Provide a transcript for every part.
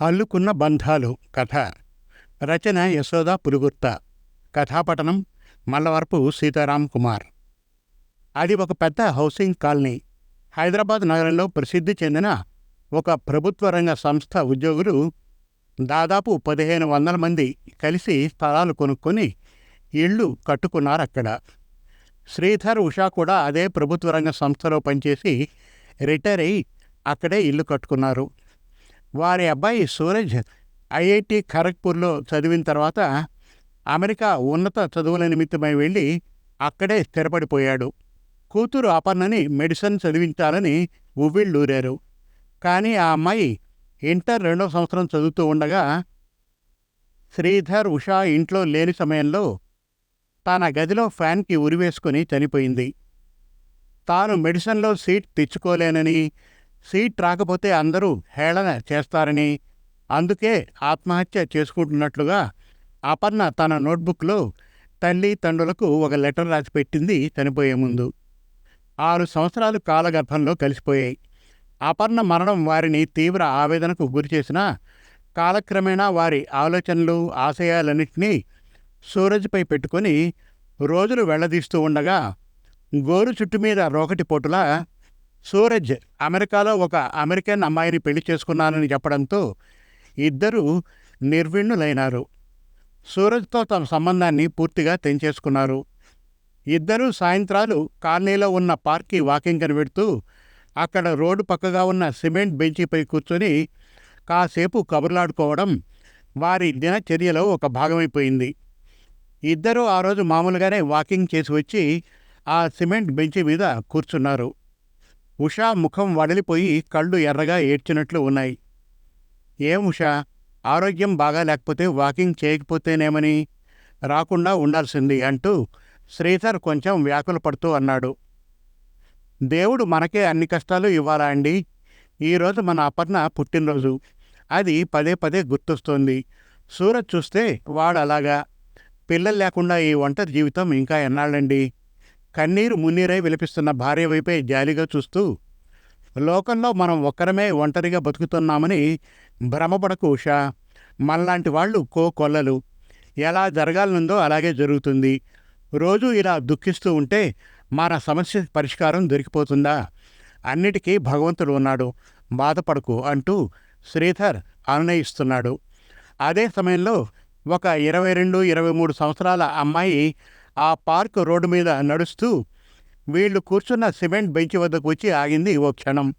అల్లుకున్న బంధాలు కథ. రచన యశోద పులుగుర్త కథాపటనం మల్లవరపు సీతారాం కుమార్. అది ఒక పెద్ద హౌసింగ్ కాలనీ. హైదరాబాద్ నగరంలో ప్రసిద్ధి చెందిన ఒక ప్రభుత్వ రంగ సంస్థ ఉద్యోగులు దాదాపు పదిహేను వందల మంది కలిసి స్థలాలు కొనుక్కొని ఇళ్ళు కట్టుకున్నారు అక్కడ శ్రీధర్ ఉషా కూడా అదే ప్రభుత్వ రంగ సంస్థలో పనిచేసి రిటైర్ అయి అక్కడే ఇల్లు కట్టుకున్నారు. వారి అబ్బాయి సూరజ్ ఐఐటి ఖరగ్పూర్లో చదివిన తర్వాత అమెరికా ఉన్నత చదువుల నిమిత్తమై వెళ్ళి అక్కడే స్థిరపడిపోయాడు. కూతురు అపర్ణని మెడిసిన్ చదివించాలని ఉవ్విళ్ళూరారు. కానీ ఆ అమ్మాయి ఇంటర్ రెండో సంవత్సరం చదువుతూ ఉండగా శ్రీధర్ ఉషా ఇంట్లో లేని సమయంలో తన గదిలో ఫ్యాన్కి ఉరివేసుకుని చనిపోయింది. తాను మెడిసిన్లో సీట్ తెచ్చుకోలేనని సీట్ రాకపోతే అందరూ హేళన చేస్తారని అందుకే ఆత్మహత్య చేసుకుంటున్నట్లుగా అపర్ణ తన నోట్బుక్లో తల్లి తండ్రులకు ఒక లెటర్ రాసి పెట్టింది చనిపోయే ముందు. ఆరు సంవత్సరాలు కాలగర్భంలో కలిసిపోయాయి. అపర్ణ మరణం వారిని తీవ్ర ఆవేదనకు గురిచేసిన కాలక్రమేణా వారి ఆలోచనలు ఆశయాలన్నింటినీ సూరజ్పై పెట్టుకొని రోజులు వెళ్ళదీస్తూ ఉండగా గోరు చుట్టు మీద రోకటి పోటులా సూరజ్ అమెరికాలో ఒక అమెరికన్ అమ్మాయిని పెళ్ళి చేసుకున్నానని చెప్పడంతో ఇద్దరూ నిర్విణ్ణులైనారు. సూరజ్తో తమ సంబంధాన్ని పూర్తిగా తెంచేసుకున్నారు. ఇద్దరూ సాయంత్రాలు కాలనీలో ఉన్న పార్క్కి వాకింగ్ కనిపెడుతూ అక్కడ రోడ్డు పక్కగా ఉన్న సిమెంట్ బెంచిపై కూర్చొని కాసేపు కబుర్లాడుకోవడం వారి దినచర్యలో ఒక భాగమైపోయింది. ఇద్దరూ ఆ రోజు మామూలుగానే వాకింగ్ చేసి వచ్చి ఆ సిమెంట్ బెంచి మీద కూర్చున్నారు. ఉషా ముఖం వడలిపోయి కళ్ళు ఎర్రగా ఏడ్చినట్లు ఉన్నాయి. ఏం ఉషా? ఆరోగ్యం బాగా లేకపోతే వాకింగ్ చేయకపోతేనేమని? రాకుండా ఉండాల్సింది అంటూ శ్రీధర్ కొంచెం వ్యాకులపడుతూ అన్నాడు. దేవుడు మనకే అన్ని కష్టాలు ఇవ్వాలా అండి? ఈరోజు మన అపర్ణ పుట్టినరోజు. అది పదే పదే గుర్తొస్తోంది. సూరజ్ చూస్తే వాడు అలాగా. పిల్లలు లేకుండా ఈ ఒంటరి జీవితం ఇంకా ఎన్నాళ్ళండి? కన్నీరు మున్నీరై విలపిస్తున్న భార్య వైపే జాలిగా చూస్తూ లోకంలో మనం ఒక్కరమే ఒంటరిగా బతుకుతున్నామని భ్రమపడకు ఉషా. మనలాంటి వాళ్ళు కో కొల్లలు. ఎలా జరగాలనుందో అలాగే జరుగుతుంది. రోజు ఇలా దుఃఖిస్తూ ఉంటే మన సమస్య పరిష్కారం దొరికిపోతుందా? అన్నిటికీ భగవంతుడు ఉన్నాడు. బాధపడకు అంటూ శ్రీధర్ అనునయిస్తున్నాడు అదే సమయంలో ఒక ఇరవై రెండు ఇరవై మూడు సంవత్సరాల అమ్మాయి ఆ పార్క్ రోడ్డు మీద నడుస్తూ వీళ్ళు కూర్చున్న సిమెంట్ బెంచ్ వద్దకు వచ్చి ఆగింది ఓ క్షణం.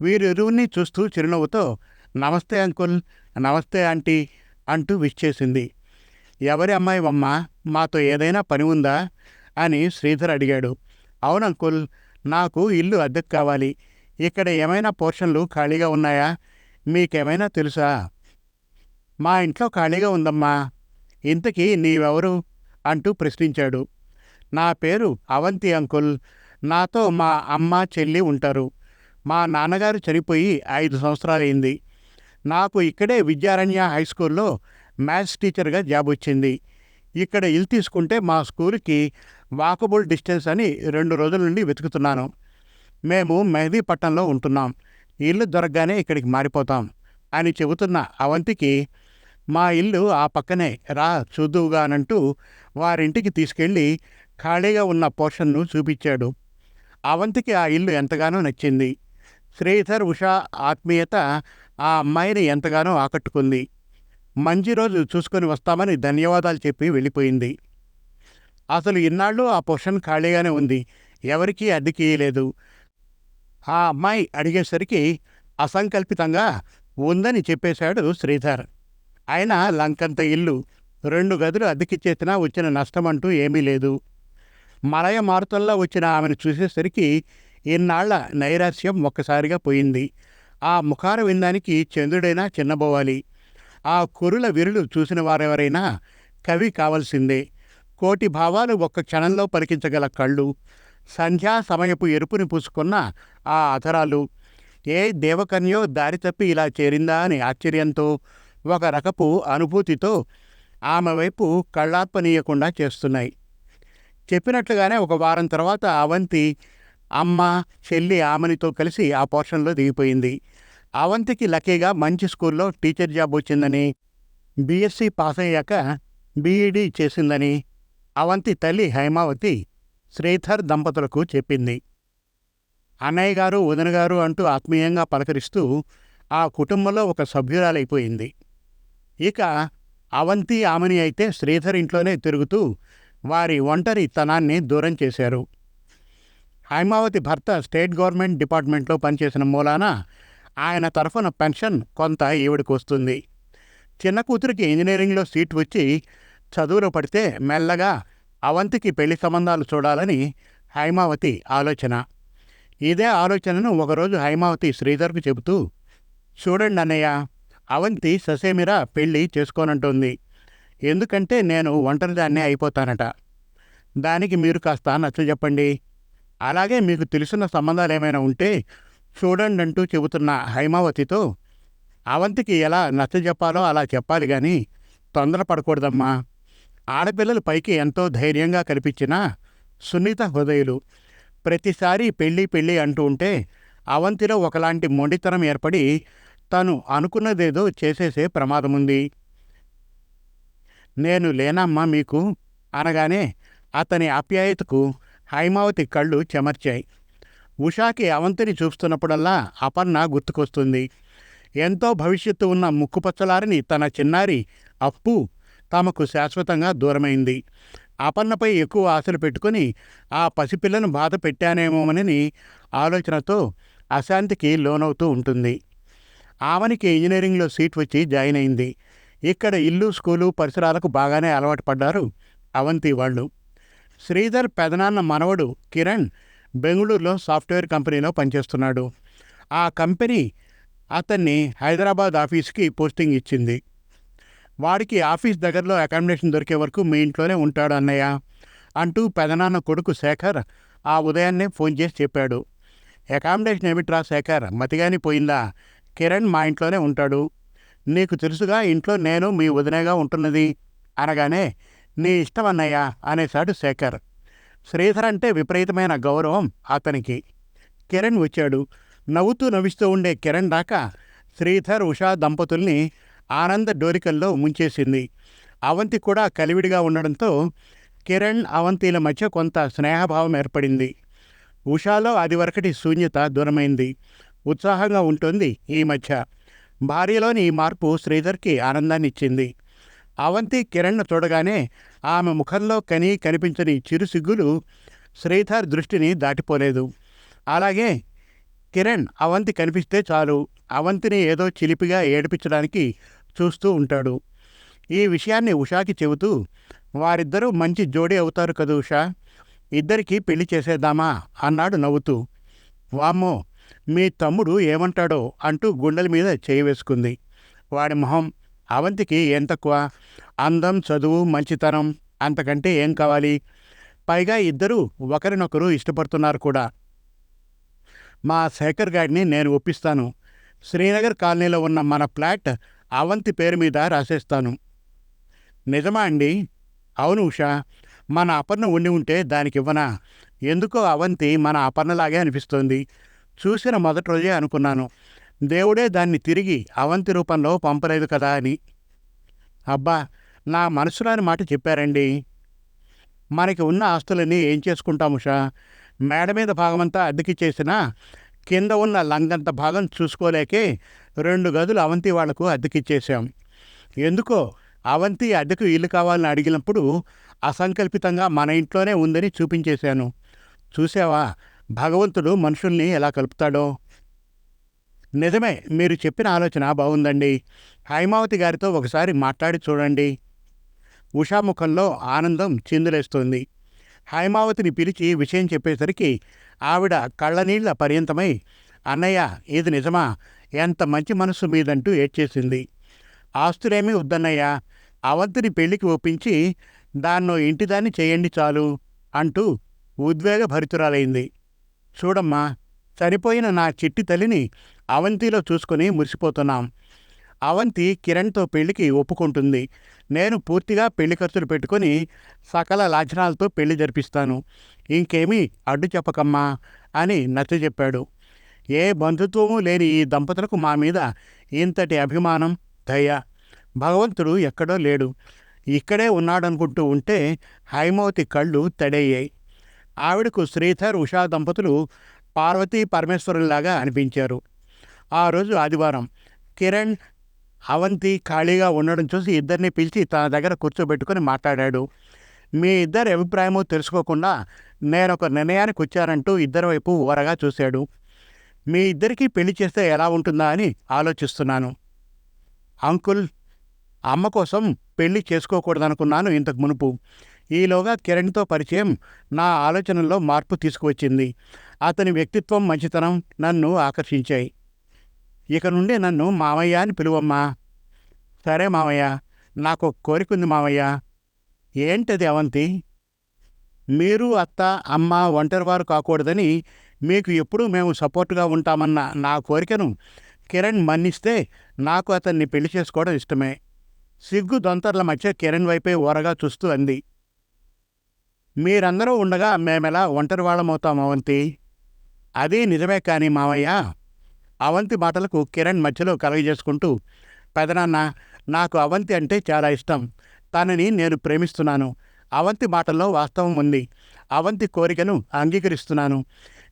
వీరిరువుని చూస్తూ చిరునవ్వుతో నమస్తే అంకుల్ నమస్తే ఆంటీ అంటూ విష్ చేసింది. ఎవరి అమ్మాయి అమ్మ? మాతో ఏదైనా పని ఉందా? అని శ్రీధర్ అడిగాడు. అవును అంకుల్ నాకు ఇల్లు అద్దెకు కావాలి. ఇక్కడ ఏమైనా పోర్షన్లు ఖాళీగా ఉన్నాయా? మీకేమైనా తెలుసా? మా ఇంట్లో ఖాళీగా ఉందమ్మా. ఇంతకీ నీవెవరు? అంటూ ప్రశ్నించాడు. నా పేరు అవంతి అంకుల్. నాతో మా అమ్మ చెల్లి ఉంటారు. మా నాన్నగారు చనిపోయి ఐదు సంవత్సరాలైంది. నాకు ఇక్కడే విద్యారణ్య హై స్కూల్లో మ్యాథ్స్ టీచర్గా జాబ్ వచ్చింది. ఇక్కడ ఇల్లు తీసుకుంటే మా స్కూల్కి వాకబుల్ డిస్టెన్స్ అని రెండు రోజుల నుండి వెతుకుతున్నాను. మేము మెహదీపట్నంలో ఉంటున్నాం. ఇల్లు దొరకగానే ఇక్కడికి మారిపోతాం అని చెబుతున్న అవంతికి మా ఇల్లు ఆ పక్కనే రా చూద్దువుగానంటూ వారింటికి తీసుకెళ్ళి ఖాళీగా ఉన్న పోర్షన్ను చూపించాడు. అవంతికి ఆ ఇల్లు ఎంతగానో నచ్చింది. శ్రీధర్ ఉషా ఆత్మీయత ఆ అమ్మాయిని ఎంతగానో ఆకట్టుకుంది. మంచి రోజు చూసుకొని వస్తామని ధన్యవాదాలు చెప్పి వెళ్ళిపోయింది. అసలు ఇన్నాళ్ళు ఆ పోర్షన్ ఖాళీగానే ఉంది. ఎవరికీ అద్దెకి ఇయ్యలేదు ఆ అమ్మాయి అడిగేసరికి అసంకల్పితంగా ఉందని చెప్పేశాడు శ్రీధర్. ఆయన లంకంత ఇల్లు రెండు గదులు అద్దెకిచ్చేసినా వచ్చిన నష్టం అంటూ ఏమీ లేదు. మలయ మారుతల్లో వచ్చిన ఆమెను చూసేసరికి ఇన్నాళ్ళ నైరాస్యం ఒక్కసారిగా పోయింది. ఆ ముఖార విందానికి చంద్రుడైనా చిన్నబోవాలి. ఆ కురుల విరులు చూసిన వారెవరైనా కవి కావలసిందే. కోటి భావాలు ఒక్క క్షణంలో పలికించగల కళ్ళు సంధ్యా సమయపు ఎరుపుని పూసుకున్న ఆ అధరాలు. ఏ దేవకన్యో దారి తప్పి ఇలా చేరిందా అని ఆశ్చర్యంతో ఒక రకపు అనుభూతితో ఆమె వైపు కళ్ళార్పనీయకుండా చేస్తున్నాయి. చెప్పినట్లుగానే ఒక వారం తర్వాత అవంతి అమ్మ చెల్లి ఆమెనితో కలిసి ఆ పోర్షన్లో దిగిపోయింది. అవంతికి లక్కీగా మంచి స్కూల్లో టీచర్ జాబ్ వచ్చిందని బీఎస్సీ పాస్ అయ్యాక బీఈడీ చేసిందని అవంతి తల్లి హైమావతి శ్రీధర్ దంపతులకు చెప్పింది. అన్నయ్య గారు వదిన గారు అంటూ ఆత్మీయంగా పలకరిస్తూ ఆ కుటుంబంలో ఒక సభ్యురాలైపోయింది. ఇక అవంతి ఆమెని అయితే శ్రీధర్ ఇంట్లోనే తిరుగుతూ వారి ఒంటరి తనాన్ని దూరం చేశారు. హైమావతి భర్త స్టేట్ గవర్నమెంట్ డిపార్ట్మెంట్లో పనిచేసిన మూలాన ఆయన తరఫున పెన్షన్ కొంత ఈవిడికి వస్తుంది. చిన్న కూతురికి ఇంజనీరింగ్లో సీట్ వచ్చి చదువులో పడితే మెల్లగా అవంతికి పెళ్ళి సంబంధాలు చూడాలని హైమావతి ఆలోచన. ఇదే ఆలోచనను ఒకరోజు హైమావతి శ్రీధర్కు చెబుతూ చూడండి అన్నయ్య అవంతి ససేమిరా పెళ్ళి చేసుకోనంటుంది. ఎందుకంటే నేను ఒంటరిదాన్నే అయిపోతానట. దానికి మీరు కాస్త నచ్చ చెప్పండి. అలాగే మీకు తెలిసిన సంబంధాలు ఏమైనా ఉంటే చూడండి అంటూ చెబుతున్న హైమావతితో అవంతికి ఎలా నచ్చ చెప్పాలో అలా చెప్పాలి కానీ తొందరపడకూడదమ్మా. ఆడపిల్లలు పైకి ఎంతో ధైర్యంగా కనిపించిన సున్నిత హృదయులు ప్రతిసారి పెళ్ళి పెళ్ళి అంటూ ఉంటే అవంతిలో ఒకలాంటి మొండితనం ఏర్పడి తను అనుకున్నదేదో చేసేసే ప్రమాదముంది. నేను లేనమ్మా మీకు అనగానే అతని ఆప్యాయతకు హైమావతి కళ్ళు చెమర్చాయి. ఉషాకి అవంతిని చూస్తున్నప్పుడల్లా అపర్ణ గుర్తుకొస్తుంది. ఎంతో భవిష్యత్తు ఉన్న ముక్కుపచ్చలారిని తన చిన్నారి అప్పు తమకు శాశ్వతంగా దూరమైంది. అపర్ణపై ఎక్కువ ఆశలు పెట్టుకుని ఆ పసిపిల్లను బాధ పెట్టానేమోనని ఆలోచనతో అశాంతికి లోనవుతూ ఉంటుంది. ఆమెనికి ఇంజనీరింగ్లో సీట్ వచ్చి జాయిన్ అయింది. ఇక్కడ ఇల్లు స్కూలు పరిసరాలకు బాగానే అలవాటు పడ్డారు అవంతి వాళ్ళు. శ్రీధర్ పెదనాన్న మనవడు కిరణ్ బెంగళూరులో సాఫ్ట్వేర్ కంపెనీలో పనిచేస్తున్నాడు. ఆ కంపెనీ అతన్ని హైదరాబాద్ ఆఫీస్కి పోస్టింగ్ ఇచ్చింది. వాడికి ఆఫీస్ దగ్గరలో అకామిడేషన్ దొరికే వరకు మీ ఇంట్లోనే ఉంటాడు అన్నయ్య అంటూ పెదనాన్న కొడుకు శేఖర్ ఆ ఉదయాన్నే ఫోన్ చేసి చెప్పాడు. అకామిడేషన్ ఏమిట్రా శేఖర్ మతిగాని పోయిందా కిరణ్ మా ఇంట్లోనే ఉంటాడు. నీకు తెలుసుగా ఇంట్లో నేను మీ వదినగా ఉంటున్నది. అనగానే నీ ఇష్టం అన్నయ్య అనేశాడు శేఖర్. శ్రీధర్ అంటే విపరీతమైన గౌరవం అతనికి. కిరణ్ వచ్చాడు. నవ్వుతూ నవ్విస్తూ ఉండే కిరణ్ దాకా శ్రీధర్ ఉషా దంపతుల్ని ఆనంద డోరికల్లో ముంచేసింది. అవంతి కూడా కలివిడిగా ఉండడంతో కిరణ్ అవంతిల మధ్య కొంత స్నేహభావం ఏర్పడింది. ఉషాలో అది వరకటి శూన్యత దూరమైంది. ఉత్సాహంగా ఉంటుంది ఈ మధ్య. భార్యలోని ఈ మార్పు శ్రీధర్కి ఆనందాన్ని ఇచ్చింది అవంతి కిరణ్ను చూడగానే ఆమె ముఖంలో కని కనిపించని చిరు సిగ్గులు శ్రీధర్ దృష్టిని దాటిపోలేదు. అలాగే కిరణ్ అవంతి కనిపిస్తే చాలు అవంతిని ఏదో చిలిపిగా ఏడిపించడానికి చూస్తూ ఉంటాడు. ఈ విషయాన్ని ఉషాకి చెబుతూ వారిద్దరూ మంచి జోడీ అవుతారు కదా ఉషా? ఇద్దరికీ పెళ్ళి చేసేద్దామా? అన్నాడు నవ్వుతూ. వామ్మో మీ తమ్ముడు ఏమంటాడో అంటూ గుండెల మీద చేయి వేసుకుంది. వాడి మొహం అవంతికి ఏం తక్కువ? అందం చదువు మంచితనం అంతకంటే ఏం కావాలి? పైగా ఇద్దరూ ఒకరినొకరు ఇష్టపడుతున్నారు కూడా. మా శేఖర్ గారిని నేను ఒప్పిస్తాను. శ్రీనగర్ కాలనీలో ఉన్న మన ఫ్లాట్ అవంతి పేరు మీద రాసేస్తాను. నిజమా అండి? అవును ఉషా. మన అపర్ణ ఉండి ఉంటే దానికి ఇవ్వనా ఎందుకో అవంతి మన అపర్ణలాగే అనిపిస్తోంది. చూసిన మొదటి రోజే అనుకున్నాను. దేవుడే దాన్ని తిరిగి అవంతి రూపంలో పంపలేదు కదా అని. అబ్బా నా మనసులోని మాట చెప్పారండి. మనకి ఉన్న ఆస్తులన్నీ ఏం చేసుకుంటాము షా మేడ మీద భాగమంతా అద్దెకి చేసినా కింద ఉన్న లంగంత భాగం చూసుకోలేకే రెండు గదులు అవంతి వాళ్ళకు అద్దెకిచ్చేసాం ఎందుకో అవంతి అద్దెకు ఇల్లు కావాలని అడిగినప్పుడు అసంకల్పితంగా మన ఇంట్లోనే ఉందని చూపించేశాను. చూసావా భగవంతుడు మనుషుల్ని ఎలా కలుపుతాడో? నిజమే మీరు చెప్పిన ఆలోచన బాగుందండి హైమావతి గారితో ఒకసారి మాట్లాడి చూడండి. ఉషాముఖంలో ఆనందం చిందులేస్తోంది. హైమావతిని పిలిచి విషయం చెప్పేసరికి ఆవిడ కళ్ళనీళ్ళ పర్యంతమై అన్నయ్య ఇది నిజమా? ఎంత మంచి మనసు మీదంటూ ఏడ్చేసింది. ఆస్తులేమీ వద్దన్నయ్య. అవంతిని పెళ్ళికి ఒప్పించి దాన్నో ఇంటిదాన్ని చేయండి చాలు అంటూ ఉద్వేగభరితురాలైంది. చూడమ్మా చనిపోయిన నా చిట్టి తల్లిని అవంతిలో చూసుకుని మురిసిపోతున్నాం. అవంతి కిరణ్తో పెళ్ళికి ఒప్పుకుంటుంది. నేను పూర్తిగా పెళ్ళి ఖర్చులు పెట్టుకొని సకల లాంఛనాలతో పెళ్ళి జరిపిస్తాను. ఇంకేమీ అడ్డు చెప్పకమ్మా అని నచ్చజెప్పాడు ఏ బంధుత్వము లేని ఈ దంపతులకు మా మీద ఇంతటి అభిమానం దయ. భగవంతుడు ఎక్కడో లేడు. ఇక్కడే ఉన్నాడనుకుంటూ ఉంటే హైమవతి కళ్ళు తడయ్యాయి ఆవిడకు శ్రీధర్ ఉషా దంపతులు పార్వతీ పరమేశ్వరులాగా అనిపించారు. ఆ రోజు ఆదివారం కిరణ్ అవంతి ఖాళీగా ఉండడం చూసి ఇద్దరిని పిలిచి తన దగ్గర కూర్చోబెట్టుకొని మాట్లాడాడు. మీ ఇద్దరి అభిప్రాయము తెలుసుకోకుండా నేను ఒక నిర్ణయానికి వచ్చానంటూ ఇద్దరి వైపు ఓరగా చూశాడు. మీ ఇద్దరికీ పెళ్ళి చేస్తే ఎలా ఉంటుందా అని ఆలోచిస్తున్నాను. అంకుల్ అమ్మ కోసం పెళ్ళి చేసుకోకూడదనుకున్నాను ఇంతకు మునుపు. ఈలోగా కిరణ్తో పరిచయం నా ఆలోచనల్లో మార్పు తీసుకువచ్చింది. అతని వ్యక్తిత్వం మంచితనం నన్ను ఆకర్షించాయి. ఇక నుండి నన్ను మామయ్య అని పిలువమ్మా. సరే మామయ్య నాకు కోరిక ఉంది మామయ్య. ఏంటది అవంతి? మీరు అత్త అమ్మ ఒంటరివారు కాకూడదని మీకు ఎప్పుడూ మేము సపోర్ట్గా ఉంటామన్న నా కోరికను కిరణ్ మన్నిస్తే నాకు అతన్ని పెళ్ళి చేసుకోవడం ఇష్టమే. సిగ్గు దొంతర్ల మధ్య కిరణ్ వైపే ఓరగా చూస్తూ అంది. మీరందరూ ఉండగా మేమెలా ఒంటరి వాళ్ళమవుతాం అవంతి? అదే నిజమే కానీ మావయ్య. అవంతి మాటలకు కిరణ్ మధ్యలో కలగజేసుకుంటూ పెదనాన్న నాకు అవంతి అంటే చాలా ఇష్టం. తనని నేను ప్రేమిస్తున్నాను. అవంతి మాటల్లో వాస్తవం ఉంది. అవంతి కోరికను అంగీకరిస్తున్నాను.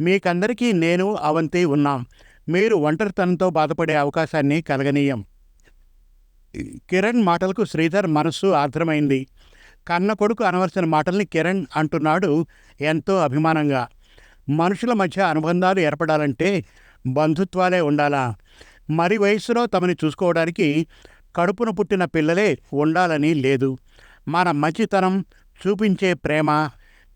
మీకందరికీ నేను అవంతి ఉన్నాం. మీరు ఒంటరితనంతో బాధపడే అవకాశాన్ని కలగనీయం. కిరణ్ మాటలకు శ్రీధర్ మనస్సు ఆర్ద్రమైంది. కన్న కొడుకు అనవలసిన మాటల్ని కిరణ్ అంటున్నాడు ఎంతో అభిమానంగా. మనుషుల మధ్య అనుబంధాలు ఏర్పడాలంటే బంధుత్వాలే ఉండాలా? మరి వయసులో తమని చూసుకోవడానికి కడుపున పుట్టిన పిల్లలే ఉండాలని లేదు. మన మంచితనం చూపించే ప్రేమ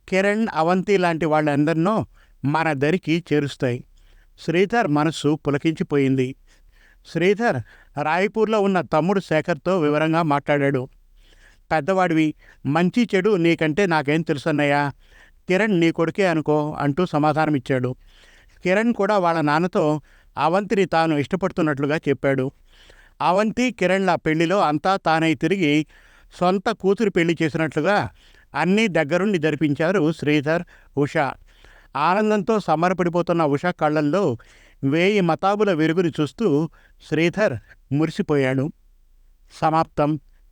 కిరణ్ అవంతి లాంటి వాళ్ళందరినో మన దరికి చేరుస్తాయి. శ్రీధర్ మనస్సు పులకించిపోయింది. శ్రీధర్ రాయపూర్లో ఉన్న తమ్ముడు శేఖర్తో వివరంగా మాట్లాడాడు. పెద్దవాడివి. మంచి చెడు నీకంటే నాకేం తెలుసన్నయ్యా? కిరణ్ నీ కొడుకే అనుకో అంటూ సమాధానం ఇచ్చాడు కిరణ్ కూడా వాళ్ళ నాన్నతో అవంతిని తాను ఇష్టపడుతున్నట్లుగా చెప్పాడు. అవంతి కిరణ్ల పెళ్ళిలో అంతా తానై తిరిగి సొంత కూతురు పెళ్ళి చేసినట్లుగా అన్నీ దగ్గరుండి జరిపించారు శ్రీధర్ ఉష. ఆనందంతో సమరపడిపోతున్న ఉష కళ్ళల్లో వేయి మతాబుల వెలుగుని చూస్తూ శ్రీధర్ మురిసిపోయాడు. సమాప్తం.